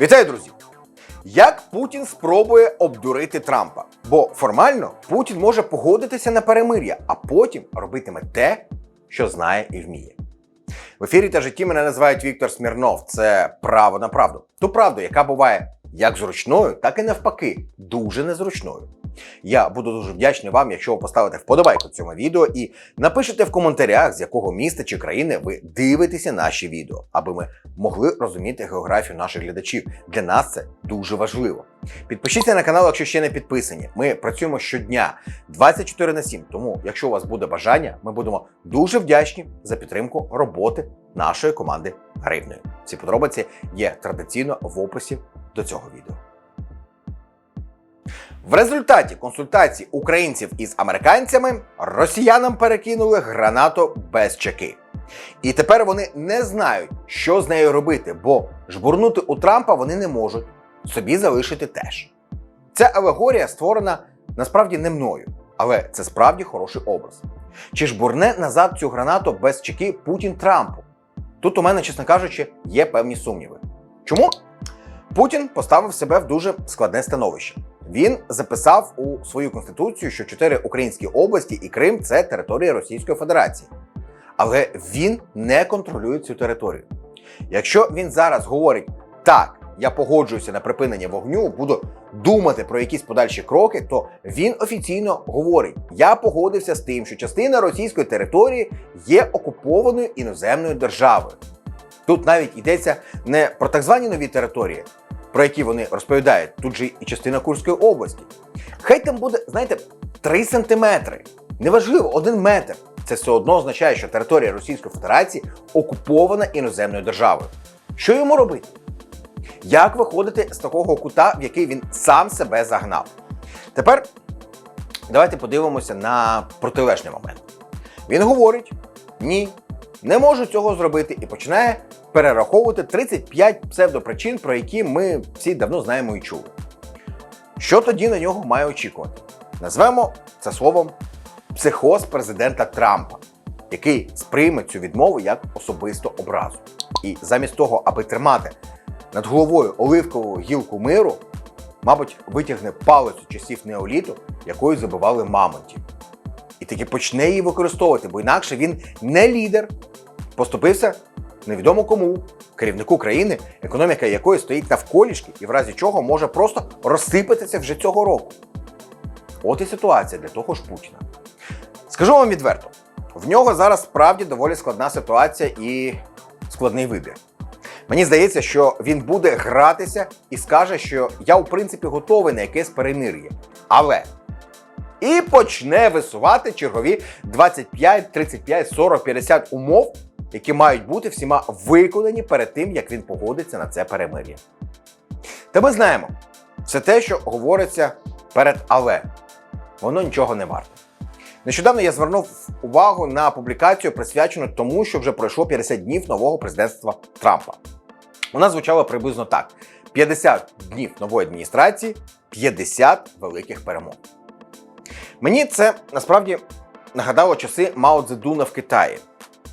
Вітаю, друзі! Як Путін спробує обдурити Трампа? Бо формально Путін може погодитися на перемир'я, а потім робитиме те, що знає і вміє. В ефірі та житті мене називають Віктор Смірнов. Це право на правду. Ту правду, яка буває як зручною, так і навпаки, дуже незручною. Я буду дуже вдячний вам, якщо ви поставите вподобайку цьому відео і напишете в коментарях, з якого міста чи країни ви дивитеся наші відео, аби ми могли розуміти географію наших глядачів. Для нас це дуже важливо. Підпишіться на канал, якщо ще не підписані. Ми працюємо щодня 24 на 7. Тому, якщо у вас буде бажання, ми будемо дуже вдячні за підтримку роботи нашої команди Гривною. Всі подробиці є традиційно в описі до цього відео. В результаті консультацій українців із американцями росіянам перекинули гранату без чеки. І тепер вони не знають, що з нею робити, бо жбурнути у Трампа вони не можуть, собі залишити теж. Ця алегорія створена насправді не мною, але це справді хороший образ. Чи ж бурне назад цю гранату без чеки Путін Трампу? Тут у мене, чесно кажучи, є певні сумніви. Чому? Путін поставив себе в дуже складне становище. Він записав у свою конституцію, що чотири українські області і Крим це територія Російської Федерації. Але він не контролює цю територію. Якщо він зараз говорить так, я погоджуюся на припинення вогню, буду думати про якісь подальші кроки, то він офіційно говорить: я погодився з тим, що частина російської території є окупованою іноземною державою. Тут навіть йдеться не про так звані нові території, про які вони розповідають, тут же і частина Курської області. Хай там буде, знаєте, 3 сантиметри. Неважливо, один метр. Це все одно означає, що територія Російської Федерації окупована іноземною державою. Що йому робити? Як виходити з такого кута, в який він сам себе загнав? Тепер давайте подивимося на протилежний момент. Він говорить: ні, не можу цього зробити, і починає перераховувати 35 псевдопричин, про які ми всі давно знаємо і чули. Що тоді на нього має очікувати? Назвемо це словом психоз президента Трампа, який сприйме цю відмову як особисту образу. І замість того, аби тримати над головою оливкову гілку миру, мабуть, витягне палицю часів неоліту, якою забивали мамонтів. Таки почне її використовувати, бо інакше він не лідер, поступився невідомо кому, керівнику країни, економіка якої стоїть навколішки і в разі чого може просто розсипатися вже цього року. От і ситуація для того ж Путіна. Скажу вам відверто, в нього зараз справді доволі складна ситуація і складний вибір. Мені здається, що він буде гратися і скаже, що я, в принципі, готовий на якесь перемир'я. Але і почне висувати чергові 25, 35, 40, 50 умов, які мають бути всіма виконані перед тим, як він погодиться на це перемир'я. Та ми знаємо, все те, що говориться перед але, воно нічого не варте. Нещодавно я звернув увагу на публікацію, присвячену тому, що вже пройшло 50 днів нового президентства Трампа. Вона звучала приблизно так: 50 днів нової адміністрації, 50 великих перемог. Мені це насправді нагадало часи Мао Цзедуна в Китаї.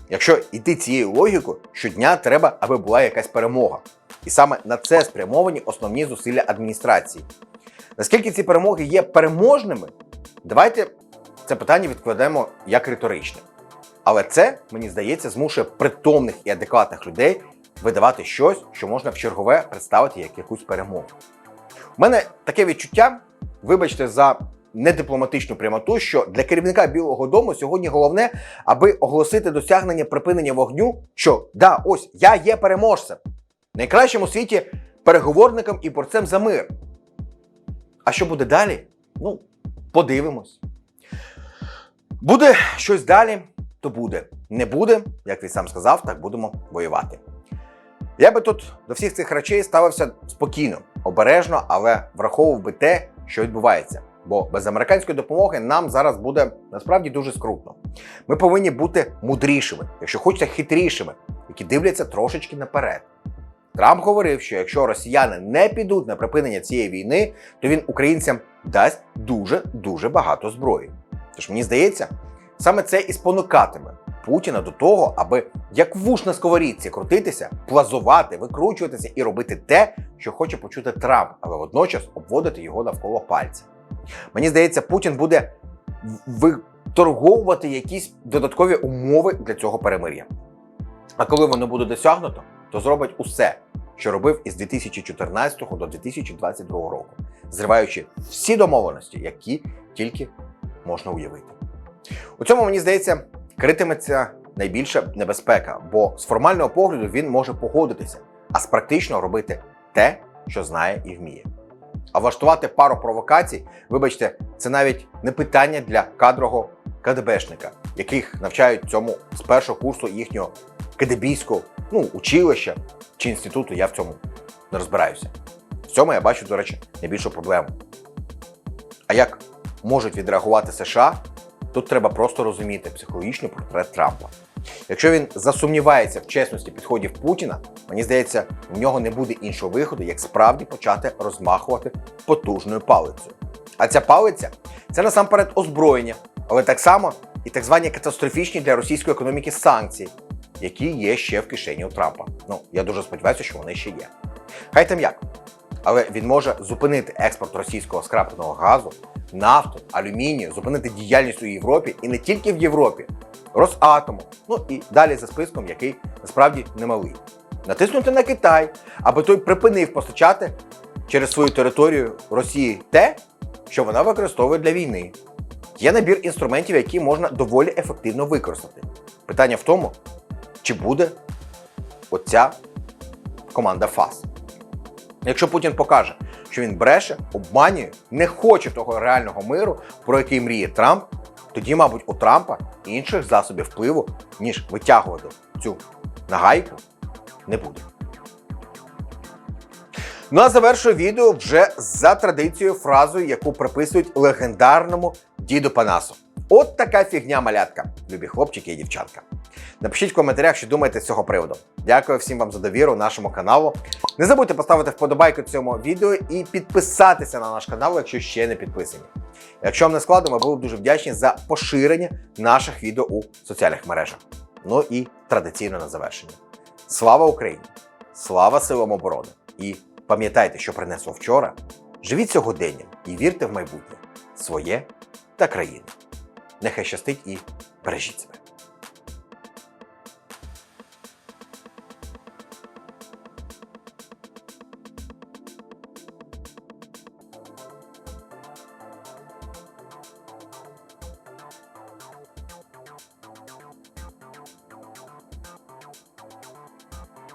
Якщо йти цією логікою, щодня треба, аби була якась перемога. І саме на це спрямовані основні зусилля адміністрації. Наскільки ці перемоги є переможними, давайте це питання відкладемо як риторичне. Але це, мені здається, змушує притомних і адекватних людей видавати щось, що можна в чергове представити як якусь перемогу. У мене таке відчуття, вибачте, за недипломатичну прямоту, що для керівника Білого Дому сьогодні головне, аби оголосити досягнення припинення вогню, що да, ось я є переможцем, найкращим у світі переговорником і борцем за мир. А що буде далі? Ну, подивимось. Буде щось далі, то буде. Не буде, як він сам сказав, так будемо воювати. Я би тут до всіх цих речей ставився спокійно, обережно, але враховував би те, що відбувається. Бо без американської допомоги нам зараз буде насправді дуже скрутно. Ми повинні бути мудрішими, якщо хочеться хитрішими, які дивляться трошечки наперед. Трамп говорив, що якщо росіяни не підуть на припинення цієї війни, то він українцям дасть дуже дуже багато зброї. Тож мені здається, саме це і спонукатиме Путіна до того, аби як вуш на сковорідці крутитися, плазувати, викручуватися і робити те, що хоче почути Трамп, але водночас обводити його навколо пальця. Мені здається, Путін буде виторговувати якісь додаткові умови для цього перемир'я. А коли воно буде досягнуто, то зробить усе, що робив із 2014 до 2022 року, зриваючи всі домовленості, які тільки можна уявити. У цьому мені здається, критиметься найбільша небезпека, бо з формального погляду він може погодитися, а з практичного робити те, що знає і вміє. А влаштувати пару провокацій, вибачте, це навіть не питання для кадрового КДБшника, яких навчають цьому з першого курсу їхнього КДБійського ну, училища чи інституту. Я в цьому не розбираюся. В цьому я бачу, до речі, найбільшу проблему. А як можуть відреагувати США, тут треба просто розуміти психологічний портрет Трампа. Якщо він засумнівається в чесності підходів Путіна, мені здається, в нього не буде іншого виходу, як справді почати розмахувати потужною палицею. А ця палиця це насамперед озброєння, але так само і так звані катастрофічні для російської економіки санкції, які є ще в кишені у Трампа. Ну я дуже сподіваюся, що вони ще є. Хай там як. Але він може зупинити експорт російського скрапленого газу, нафти, алюмінію, зупинити діяльність у Європі і не тільки в Європі, Росатому, ну і далі за списком, який насправді немалий. Натиснути на Китай, аби той припинив постачати через свою територію Росії те, що вона використовує для війни. Є набір інструментів, які можна доволі ефективно використати. Питання в тому, чи буде оця команда ФАС. Якщо Путін покаже, що він бреше, обманює, не хоче того реального миру, про який мріє Трамп, тоді, мабуть, у Трампа інших засобів впливу, ніж витягувати цю нагайку, не буде. Ну а завершую відео вже за традицією фразою, яку приписують легендарному діду Панасу. От така фігня малятка, любі хлопчики і дівчатка. Напишіть в коментарях, що думаєте з цього приводу. Дякую всім вам за довіру нашому каналу. Не забудьте поставити вподобайку цьому відео і підписатися на наш канал, якщо ще не підписані. Якщо вам не складно, ми були дуже вдячні за поширення наших відео у соціальних мережах. Ну і традиційно на завершення. Слава Україні! Слава силам оборони! І пам'ятайте, що принесло вчора. Живіть сьогоденням і вірте в майбутнє своє та країну. Нехай щастить і бережіть себе.